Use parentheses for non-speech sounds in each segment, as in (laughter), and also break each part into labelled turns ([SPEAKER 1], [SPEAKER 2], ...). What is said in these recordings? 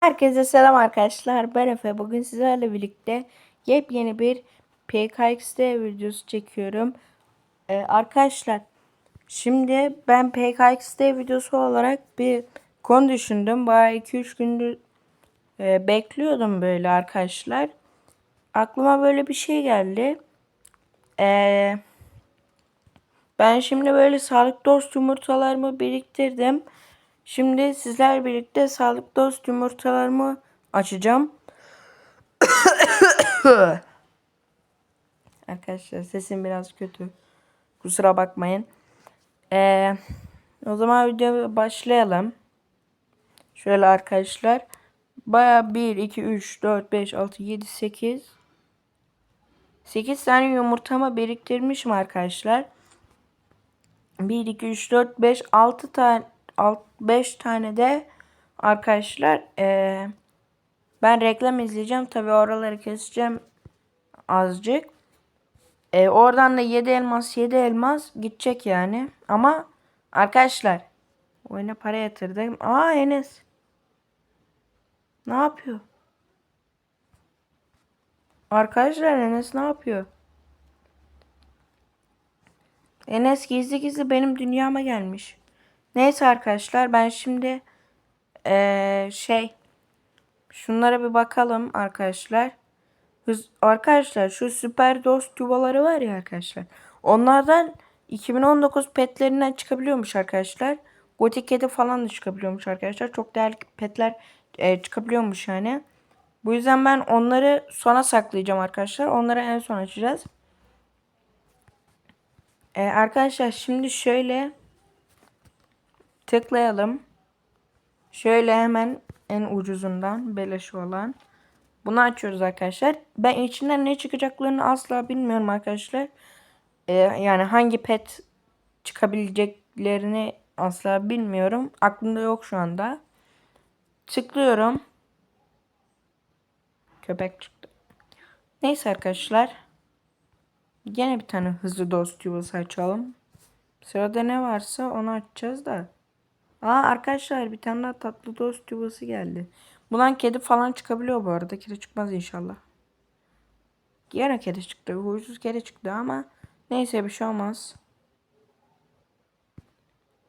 [SPEAKER 1] Herkese selam arkadaşlar. Ben Efe. Bugün sizlerle birlikte yepyeni bir PKXD videosu çekiyorum. Ee, arkadaşlar şimdi ben PKXD videosu olarak bir konu düşündüm. Bayağı 2-3 gündür e, bekliyordum böyle arkadaşlar. Aklıma böyle bir şey geldi. Ee, ben şimdi böyle sağlık dost yumurtalarımı biriktirdim. Şimdi sizler birlikte sağlık dost yumurtalarımı açacağım. (coughs) Arkadaşlar sesim biraz kötü. Kusura bakmayın. Ee, o zaman videoya başlayalım. Şöyle arkadaşlar. Baya 1, 2, 3, 4, 5, 6, 7, 8. 8 tane yumurtamı biriktirmişim arkadaşlar. 1, 2, 3, 4, 5, 6 tane 5 tane de arkadaşlar ee, ben reklam izleyeceğim. Tabi oraları keseceğim azıcık. E, oradan da 7 elmas 7 elmas gidecek yani. Ama arkadaşlar oyuna para yatırdım. Aa Enes. Ne yapıyor? Arkadaşlar Enes ne yapıyor? Enes gizli gizli benim dünyama gelmiş. Neyse arkadaşlar ben şimdi ee, şey şunlara bir bakalım arkadaşlar. Hız, arkadaşlar şu süper dost yuvaları var ya arkadaşlar. Onlardan 2019 petlerinden çıkabiliyormuş arkadaşlar. Gotik kedi falan da çıkabiliyormuş arkadaşlar. Çok değerli petler e, çıkabiliyormuş yani. Bu yüzden ben onları sona saklayacağım arkadaşlar. Onları en son açacağız. E, arkadaşlar şimdi şöyle tıklayalım. Şöyle hemen en ucuzundan beleş olan. Bunu açıyoruz arkadaşlar. Ben içinden ne çıkacaklarını asla bilmiyorum arkadaşlar. Ee, yani hangi pet çıkabileceklerini asla bilmiyorum. Aklımda yok şu anda. Tıklıyorum. Köpek çıktı. Neyse arkadaşlar. Yine bir tane hızlı dost yuvası açalım. Sırada ne varsa onu açacağız da. Aa arkadaşlar bir tane daha tatlı dost yuvası geldi. Bundan kedi falan çıkabiliyor bu arada. Kedi çıkmaz inşallah. Yine kedi çıktı. Huysuz kedi çıktı ama neyse bir şey olmaz.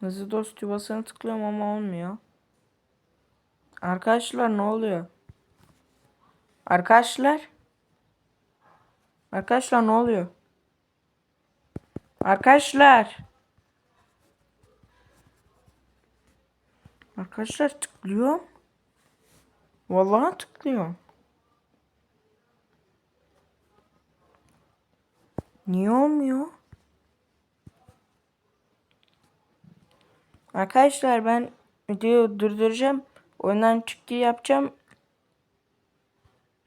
[SPEAKER 1] Hızlı dost yuvasını tıklıyorum ama olmuyor. Arkadaşlar ne oluyor? Arkadaşlar. Arkadaşlar ne oluyor? Arkadaşlar. Arkadaşlar tıklıyor. Vallahi tıklıyor. Niye olmuyor? Arkadaşlar ben videoyu durduracağım. Oyundan çıktı yapacağım.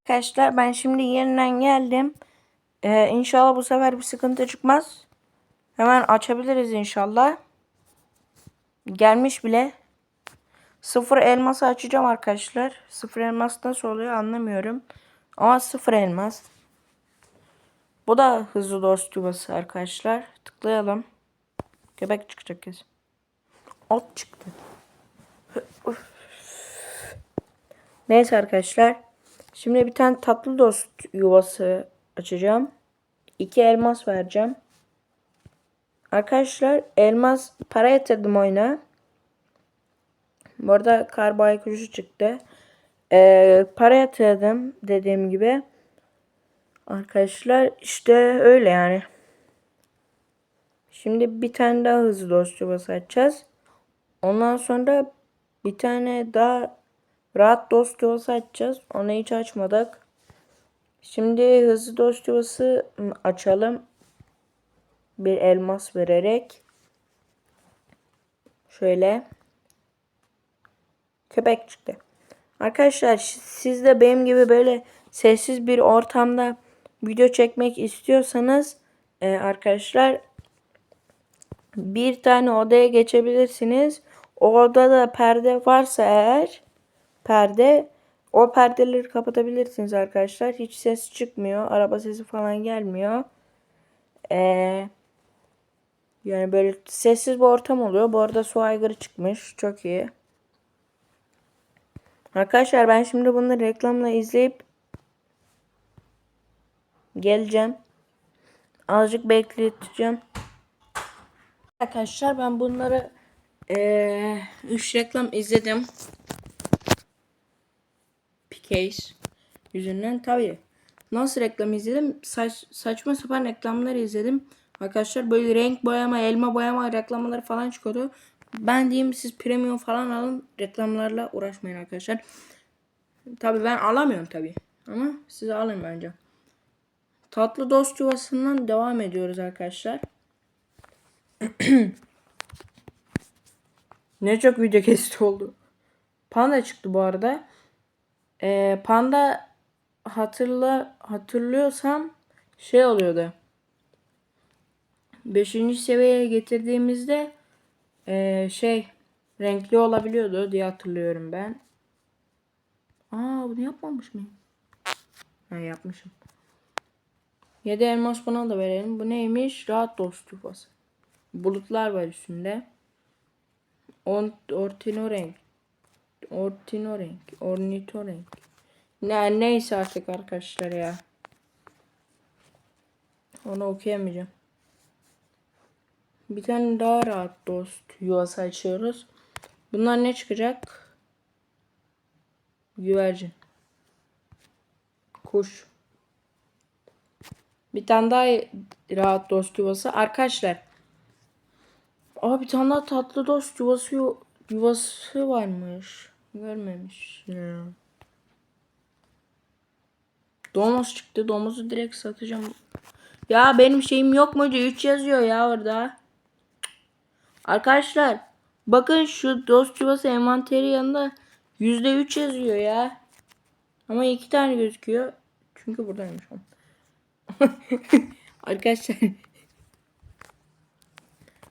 [SPEAKER 1] Arkadaşlar ben şimdi yeniden geldim. Ee, inşallah bu sefer bir sıkıntı çıkmaz. Hemen açabiliriz inşallah. Gelmiş bile. Sıfır elması açacağım arkadaşlar. Sıfır elmas nasıl oluyor anlamıyorum. Ama sıfır elmas. Bu da hızlı dost yuvası arkadaşlar. Tıklayalım. Köpek çıkacak kesin. Ot çıktı. Neyse arkadaşlar. Şimdi bir tane tatlı dost yuvası açacağım. İki elmas vereceğim. Arkadaşlar elmas para yatırdım oyuna. Bu arada kar baykuşu çıktı. Ee, para yatırdım dediğim gibi. Arkadaşlar işte öyle yani. Şimdi bir tane daha hızlı dost yuvası açacağız. Ondan sonra bir tane daha rahat dost yuvası açacağız. Onu hiç açmadık. Şimdi hızlı dost yuvası açalım. Bir elmas vererek. Şöyle köpek çıktı. Arkadaşlar siz de benim gibi böyle sessiz bir ortamda video çekmek istiyorsanız e, arkadaşlar bir tane odaya geçebilirsiniz. O odada perde varsa eğer perde o perdeleri kapatabilirsiniz arkadaşlar. Hiç ses çıkmıyor. Araba sesi falan gelmiyor. Ee, yani böyle sessiz bir ortam oluyor. Bu arada su aygırı çıkmış. Çok iyi. Arkadaşlar ben şimdi bunu reklamla izleyip geleceğim. Azıcık bekleteceğim. Arkadaşlar ben bunları 3 reklam izledim. Picase yüzünden tabii. Nasıl reklam izledim? Saç, saçma sapan reklamları izledim. Arkadaşlar böyle renk boyama, elma boyama reklamları falan çıkıyordu. Ben diyeyim siz premium falan alın. Reklamlarla uğraşmayın arkadaşlar. Tabii ben alamıyorum tabii. Ama siz alın bence. Tatlı dost yuvasından devam ediyoruz arkadaşlar. (clears throat) ne çok video kesti oldu. Panda çıktı bu arada. Ee, panda hatırla hatırlıyorsam şey oluyordu. Beşinci seviyeye getirdiğimizde ee, şey renkli olabiliyordu diye hatırlıyorum ben. Aa bunu yapmamış mıyım? Ha yapmışım. 7 elmas bana da verelim. Bu neymiş? Rahat dost yuvası. Bulutlar var üstünde. On, ortino renk. Ortino renk. Ornito renk. Ne, neyse artık arkadaşlar ya. Onu okuyamayacağım. Bir tane daha rahat dost yuvası açıyoruz. Bunlar ne çıkacak? Güvercin. Kuş. Bir tane daha rahat dost yuvası. Arkadaşlar. Aa bir tane daha tatlı dost yuvası yu- yuvası varmış. Görmemiş. Ya. Domuz çıktı. Domuzu direkt satacağım. Ya benim şeyim yok muydu? 3 yazıyor ya orada. Arkadaşlar. Bakın şu dost yuvası envanteri yanında %3 yazıyor ya. Ama iki tane gözüküyor. Çünkü buradaymış. (laughs) Arkadaşlar.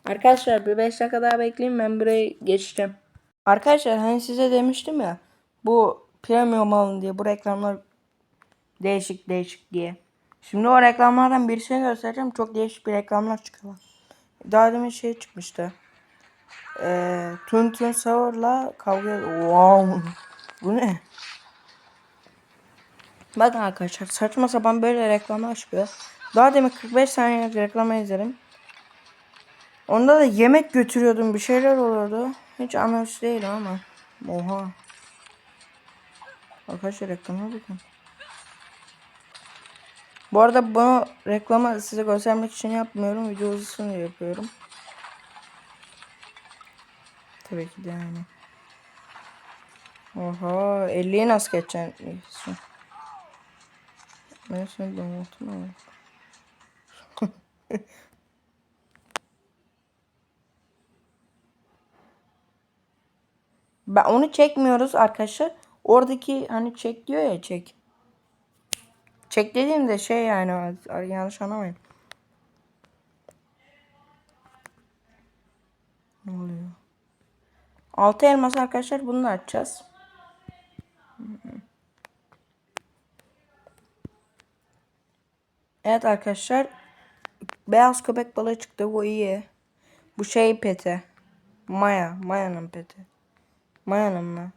[SPEAKER 1] Arkadaşlar bir 5 dakika daha bekleyin ben buraya geçeceğim. Arkadaşlar hani size demiştim ya bu premium alın diye bu reklamlar değişik değişik diye. Şimdi o reklamlardan birisini göstereceğim. Çok değişik bir reklamlar çıkıyor. Daha demin şey çıkmıştı. Ee, Tun Tun Sahur'la kavga Wow. Bu ne? Bakın arkadaşlar saçma sapan böyle reklamlar çıkıyor. Daha demin 45 saniye reklamı izledim. Onda da yemek götürüyordum bir şeyler oluyordu. Hiç anlamsız değil ama. Oha. Arkadaşlar reklama bakın. Bu arada bunu reklamı size göstermek için yapmıyorum. Video uzasın diye yapıyorum. Tabii ki de yani. Oha 50'yi nasıl geçeceksin? Ben seni domatum ama. Ben onu çekmiyoruz arkadaşlar. Oradaki hani çek diyor ya çek. Çek dediğimde şey yani yanlış anlamayın. Ne oluyor? Altı elmas arkadaşlar bunu açacağız. Evet arkadaşlar. Beyaz köpek balığı çıktı. Bu iyi. Bu şey peti. Maya. Maya'nın peti. Maya'nın mı?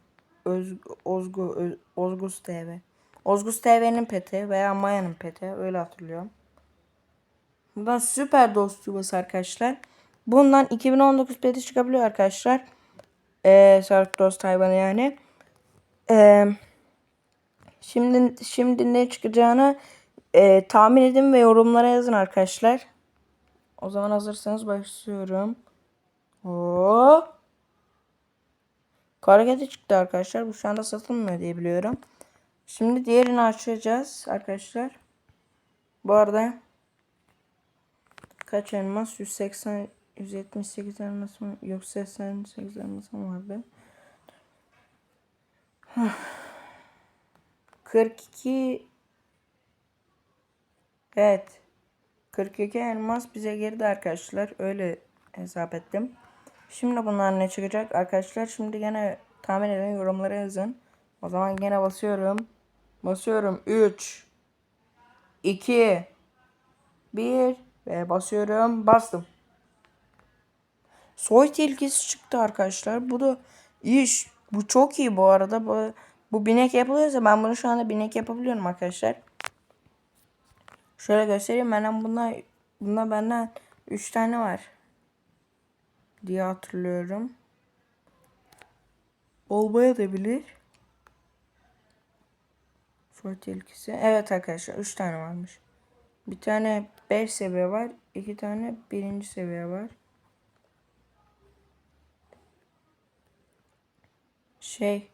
[SPEAKER 1] Öz, Ozgu, Öz, Ozgus TV. Ozgus TV'nin peti veya Maya'nın peti. Öyle hatırlıyorum. Bundan süper dost yuvası arkadaşlar. Bundan 2019 peti çıkabiliyor arkadaşlar. Ee, Sarp dost hayvanı yani. Ee, şimdi şimdi ne çıkacağını e, tahmin edin ve yorumlara yazın arkadaşlar. O zaman hazırsanız başlıyorum. Oo. Karagede çıktı arkadaşlar. Bu şu anda satılmıyor diye biliyorum. Şimdi diğerini açacağız arkadaşlar. Bu arada kaç elmas? 180 178 elmas mı? Yok 88 elmas mı vardı? (sighs) 42 Evet. 42 elmas bize girdi arkadaşlar. Öyle hesap ettim. Şimdi bunlar ne çıkacak arkadaşlar? Şimdi gene tahmin edin yorumlara yazın. O zaman gene basıyorum. Basıyorum. 3 2 1 ve basıyorum. Bastım. Soy tilkisi çıktı arkadaşlar. Bu da iş. Bu çok iyi bu arada. Bu, Bu binek yapılıyorsa ben bunu şu anda binek yapabiliyorum arkadaşlar. Şöyle göstereyim. Benden bunda bunda benden 3 tane var. Diye hatırlıyorum. Olmaya da bilir. Fort ilkisi. Evet arkadaşlar 3 tane varmış. Bir tane 5 seviye var. 2 tane 1. seviye var. Şey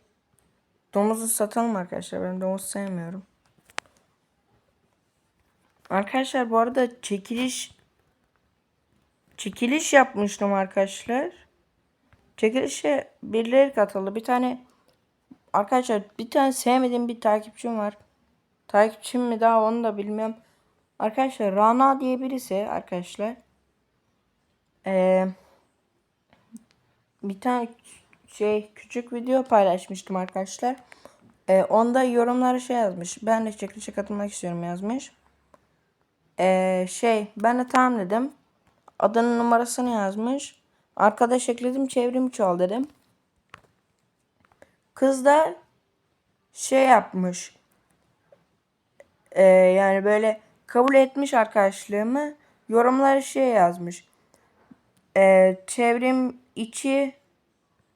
[SPEAKER 1] Domuzu satalım arkadaşlar. Ben domuz sevmiyorum. Arkadaşlar bu arada çekiliş çekiliş yapmıştım arkadaşlar. Çekilişe birileri katıldı. Bir tane arkadaşlar bir tane sevmediğim bir takipçim var. Takipçim mi daha onu da bilmiyorum. Arkadaşlar Rana diye birisi arkadaşlar. Ee, bir tane şey küçük video paylaşmıştım arkadaşlar. Ee, onda yorumlara şey yazmış. Ben de çekilişe katılmak istiyorum yazmış. Ee, şey ben de tamam dedim. Adının numarasını yazmış. Arkadaş ekledim çevrim çoğal dedim. Kız da şey yapmış. Ee, yani böyle kabul etmiş arkadaşlığımı. Yorumları şey yazmış. Ee, çevrim içi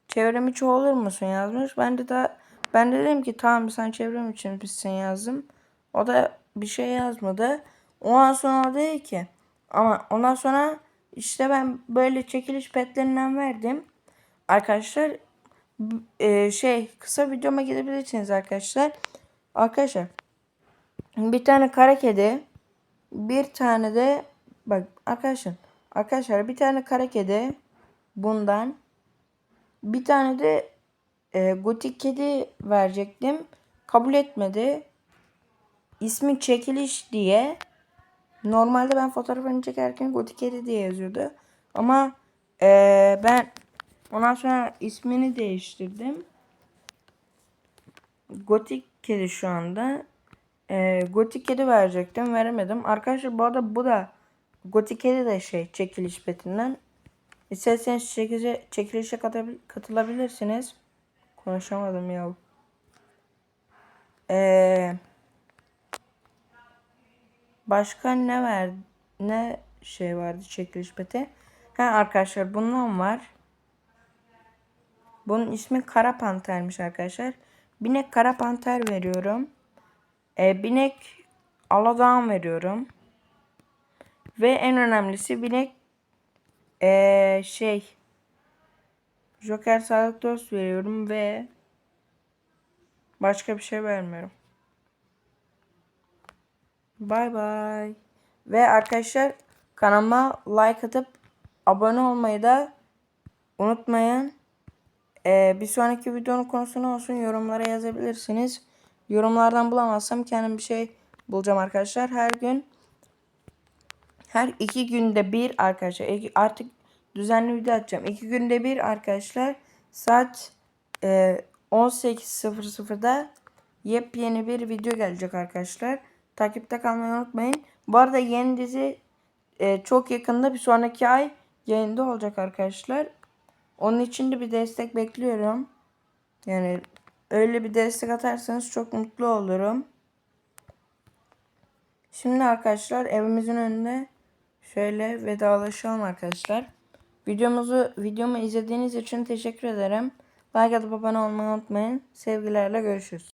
[SPEAKER 1] çevrim içi olur musun yazmış. Ben de da ben de dedim ki tamam sen çevrim için bitsin yazdım. O da bir şey yazmadı. Ondan sonra dedi ki ama ondan sonra işte ben böyle çekiliş petlerinden verdim. Arkadaşlar e, şey kısa videoma gidebilirsiniz arkadaşlar. Arkadaşlar bir tane kara kedi bir tane de bak arkadaşlar arkadaşlar bir tane kara kedi bundan bir tane de e, gotik kedi verecektim. Kabul etmedi. İsmi çekiliş diye. Normalde ben fotoğrafını çekerken gotik kedi diye yazıyordu. Ama e, ben ondan sonra ismini değiştirdim. Gotik kedi şu anda. E, gotik kedi verecektim. Veremedim. Arkadaşlar bu arada bu da gotik kedi de şey çekiliş betinden. İsterseniz çekilişe, çekilişe katılabilirsiniz. Konuşamadım ya. Ee, başka ne var? Ne şey vardı çekiliş beti? Ha arkadaşlar bundan var. Bunun ismi Kara Panter'miş arkadaşlar. Binek Kara Panter veriyorum. Ee, binek Aladağan veriyorum. Ve en önemlisi binek ee, şey Joker sağlık dost veriyorum ve başka bir şey vermiyorum. Bay bay. Ve arkadaşlar kanalıma like atıp abone olmayı da unutmayın. Ee, bir sonraki videonun konusu ne olsun yorumlara yazabilirsiniz. Yorumlardan bulamazsam kendim bir şey bulacağım arkadaşlar. Her gün her iki günde bir arkadaşlar artık düzenli video atacağım. İki günde bir arkadaşlar saat e, 18.00'da yepyeni bir video gelecek arkadaşlar. Takipte kalmayı unutmayın. Bu arada yeni dizi e, çok yakında bir sonraki ay yayında olacak arkadaşlar. Onun için de bir destek bekliyorum. Yani öyle bir destek atarsanız çok mutlu olurum. Şimdi arkadaşlar evimizin önünde şöyle vedalaşalım arkadaşlar. Videomuzu videomu izlediğiniz için teşekkür ederim. Like atıp abone olmayı unutmayın. Sevgilerle görüşürüz.